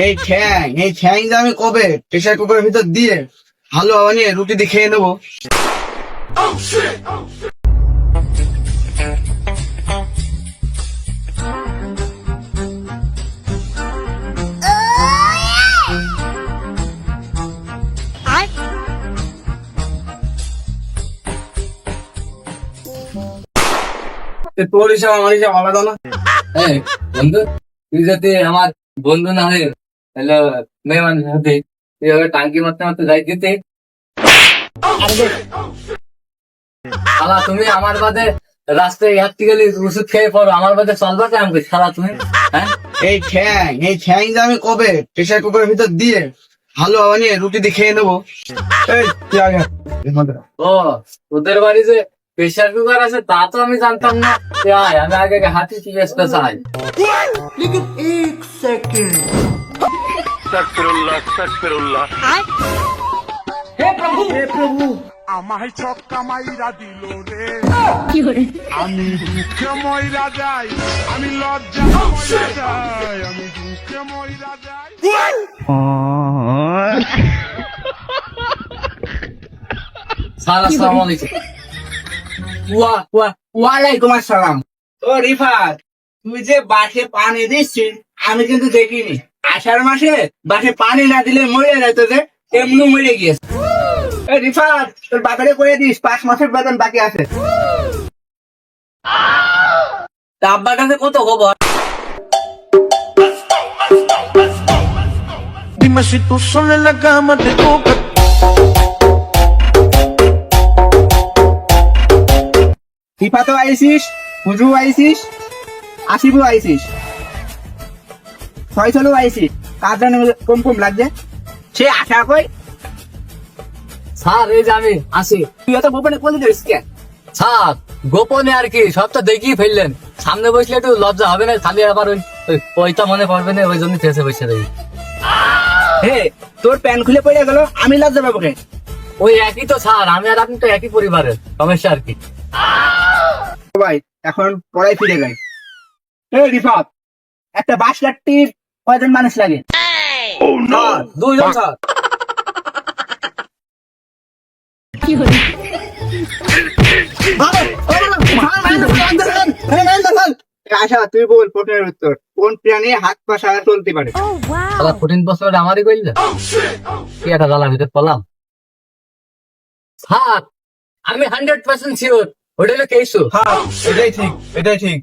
এই ঠ্যাং এই ঠ্যাং যে আমি কবে প্রেশার কুকারের ভিতর দিয়ে ভালো বানিয়ে রুটি দিয়ে খেয়ে নেব? তোর হিসাব আমার হিসাব আলাদা না? বন্ধু তুই যদি আমার বন্ধু না হয়ে তাহলে মেয়ে মানুষ হতে তুই টাঙ্কি মারতে মারতে যাই দিতে শালা তুমি আমার বাদে রাস্তায় হাঁটতে গেলে ওষুধ খেয়ে পড়ো আমার বাদে চলবা কেমন করে শালা তুমি হ্যাঁ এই ঠ্যাং এই ঠ্যাং যে আমি কবে প্রেশার কুকারের ভিতর দিয়ে ভালো বানিয়ে রুটি দিয়ে খেয়ে নেব এই তুই আগে। ও তোদের বাড়ি যে প্রেশার কুকার আছে তা তো আমি জানতাম না আমি আগে আগে হাতি চিকিৎসা চাই আমায় ছক্কা মাইরা দিল রে। আমি দুঃখে ময়রা যাই আমি লজ্জা ময়রা যাই আমি দুঃখে ময়রা যাই। স্যার আসসালামু আলাইকুম। ওয়া ওয়া ওয়ালাইকুম আসসালাম। ও রিফাত তুই যে বাসে পানি দিচ্ছিস আমি কিন্তু দেখিনি। আষাঢ় মাসে বাসে পানি না দিলে মরে যেত যে এমনি মরে গিয়েছে। রিফাত তোর করে দিস পাঁচ মাসের বেতন বাকি আছে। আব্বার কাছে কত খবর? Dime si tú sola en la cama te toca রিফাতও আইসিস হুজু আইসিস আসিবু আইসিস। ছয় চলো আইসিস কার জানে কম কম লাগছে। সে আশা কই? স্যার এই যে আমি আসি তুই অত গোপনে দিস স্যার গোপনে আর কি সব তো দেখিয়ে ফেললেন। সামনে বসলে একটু লজ্জা হবে না খালি আবার ওই পয়সা মনে পড়বে না ওই জন্য ফেসে বসে দেখি হে তোর প্যান খুলে পড়ে গেল আমি লজ্জা পাবো ওই একই তো স্যার আমি আর আপনি তো একই পরিবারের সমস্যা আর কি। ভাই এখন পড়াই ফিরে যাই এই রিফাত একটা বাস লাট্টির কয়জন মানুষ লাগে স্যার আশা তুই বল প্রশ্নের উত্তর কোন প্রাণী হাত পা সারা চলতে পারে তাহলে ফোরটিন বছর আমারই কইলে কি একটা জ্বালার ভিতরে পড়লাম স্যার আমি হান্ড্রেড পার্সেন্ট শিওর ওটা হলো কেসু হ্যাঁ এটাই ঠিক এটাই ঠিক